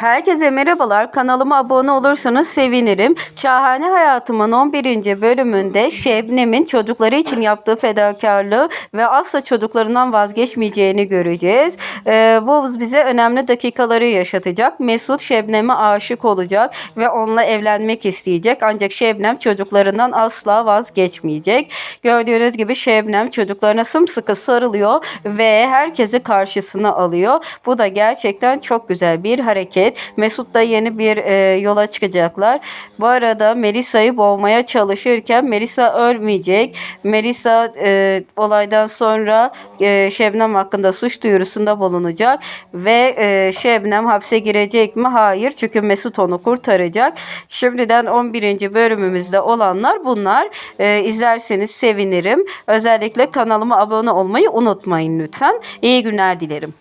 Herkese merhabalar. Kanalıma abone olursanız sevinirim. Şahane Hayatımın 11. bölümünde Şebnem'in çocukları için yaptığı fedakarlığı ve asla çocuklarından vazgeçmeyeceğini göreceğiz. Ee, bu bize önemli dakikaları yaşatacak. Mesut Şebnem'e aşık olacak ve onunla evlenmek isteyecek. Ancak Şebnem çocuklarından asla vazgeçmeyecek. Gördüğünüz gibi Şebnem çocuklarına sımsıkı sarılıyor ve herkesi karşısına alıyor. Bu da gerçekten çok güzel bir hareket. Mesut da yeni bir e, yola çıkacaklar. Bu arada Melisa'yı boğmaya çalışırken Melisa ölmeyecek. Melisa e, olaydan sonra e, Şebnem hakkında suç duyurusunda bulunacak ve e, Şebnem hapse girecek mi? Hayır. Çünkü Mesut onu kurtaracak. Şimdiden 11. bölümümüzde olanlar bunlar. E, izlerseniz sevinirim. Özellikle kanalıma abone olmayı unutmayın lütfen. İyi günler dilerim.